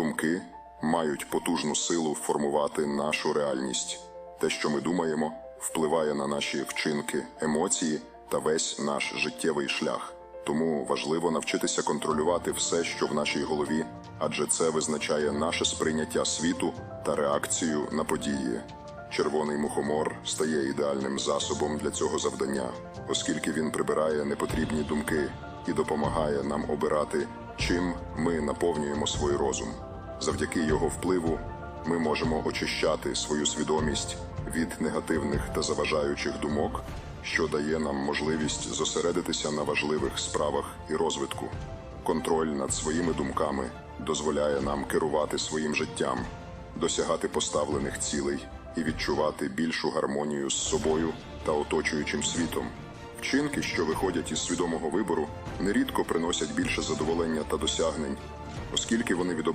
Думки мають потужну силу формувати нашу реальність. Те, що ми думаємо, впливає на наші вчинки, емоції та весь наш життєвий шлях. Тому важливо навчитися контролювати все, що в нашій голові, адже це визначає наше сприйняття світу та реакцію на події. Червоний мухомор стає ідеальним засобом для цього завдання, оскільки він прибирає непотрібні думки і допомагає нам обирати, чим ми наповнюємо свій розум. Завдяки його впливу ми можемо очищати свою свідомість від негативних та заважаючих думок, що дає нам можливість зосередитися на важливих справах і розвитку. Контроль над своїми думками дозволяє нам керувати своїм життям, досягати поставлених цілей і відчувати більшу гармонію з собою та оточуючим світом. Вчинки, що виходять із свідомого вибору, нерідко приносять більше задоволення та досягнень, оскільки вони відображають